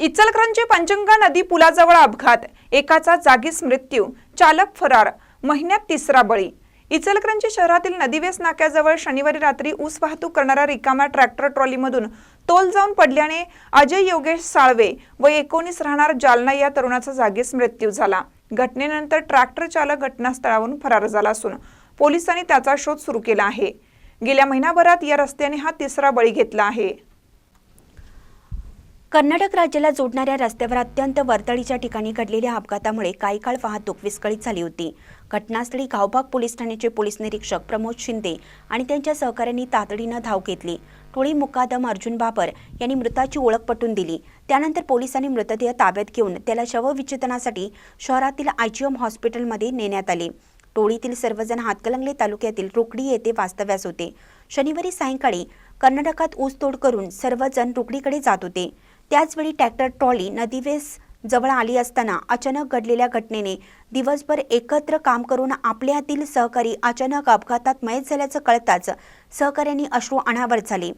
इचलकरंजी पंचंगा नदी पुलाजवळ अपघात. एकाचा जागीच मृत्यू. चालक फरार. महिन्यात तिसरा बळी. इचलकरंजी शहरातील नदीवेस नाक्याजवळ शनिवारी रात्री ऊस वाहतूक करणाऱ्या रिकाम्या ट्रॅक्टर ट्रॉलीमधून तोल जाऊन पडल्याने अजय योगेश साळवे व एकोणीस राहणार जालना या तरुणाचा जागीच मृत्यू झाला. घटनेनंतर ट्रॅक्टर चालक घटनास्थळावरून फरार झाला असून पोलिसांनी त्याचा शोध सुरू केला आहे. गेल्या महिनाभरात या रस्त्याने हा तिसरा बळी घेतला आहे. कर्नाटक राज्याला जोडणाऱ्या रस्त्यावर अत्यंत वर्दळीच्या ठिकाणी घडलेल्या अपघातामुळे काही काळ वाहतूक विस्कळीत झाली होती. घटनास्थळी गावबाग पोलीस ठाण्याचे पोलीस निरीक्षक प्रमोद शिंदे आणि त्यांच्या सहकाऱ्यांनी तातडीनं धाव घेतली. टोळी मुकादम अर्जुन बाबर यांनी मृताची ओळख पटवून दिली. त्यानंतर पोलिसांनी मृतदेह ताब्यात घेऊन त्याला शवविच्छेदनासाठी शहरातील आयजीएम हॉस्पिटलमध्ये नेण्यात आले. टोळीतील सर्वजण हातकलंगले तालुक्यातील रुकडी येथे वास्तव्यास होते. शनिवारी सायंकाळी कर्नाटकात ऊसतोड करून सर्वजण रुकडीकडे जात होते. त्याचवेळी ट्रॅक्टर ट्रॉली नदीवेस जवळ आली असताना अचानक घडलेल्या घटनेने दिवसभर एकत्र काम करून आपल्यातील सहकारी अचानक अपघातात मयत झाल्याचं कळताच सहकाऱ्यांनी अश्रू अनावर झाले.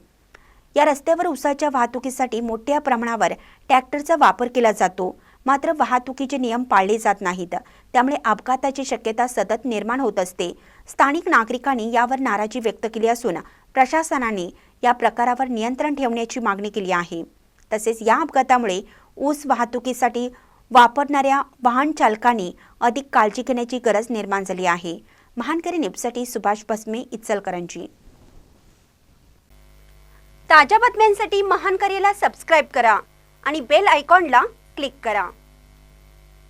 या रस्त्यावर उसाच्या वाहतुकीसाठी मोठ्या प्रमाणावर ट्रॅक्टरचा वापर केला जातो. मात्र वाहतुकीचे नियम पाळले जात नाहीत. त्यामुळे अपघाताची शक्यता सतत निर्माण होत असते. स्थानिक नागरिकांनी यावर नाराजी व्यक्त केली असून प्रशासनाने या प्रकारावर नियंत्रण ठेवण्याची मागणी केली आहे. तसेच या अपघातामुळे ऊस वाहतुकीसाठी वापरणाऱ्या वाहन चालकांनी अधिक काळजी घेण्याची गरज निर्माण झाली आहे. महानकरी निपसाठी सुभाष भस्मे इचलकरंजी. ताज्या बातम्यांसाठी महानकरीला सबस्क्राईब करा आणि बेल आयकॉनला क्लिक करा.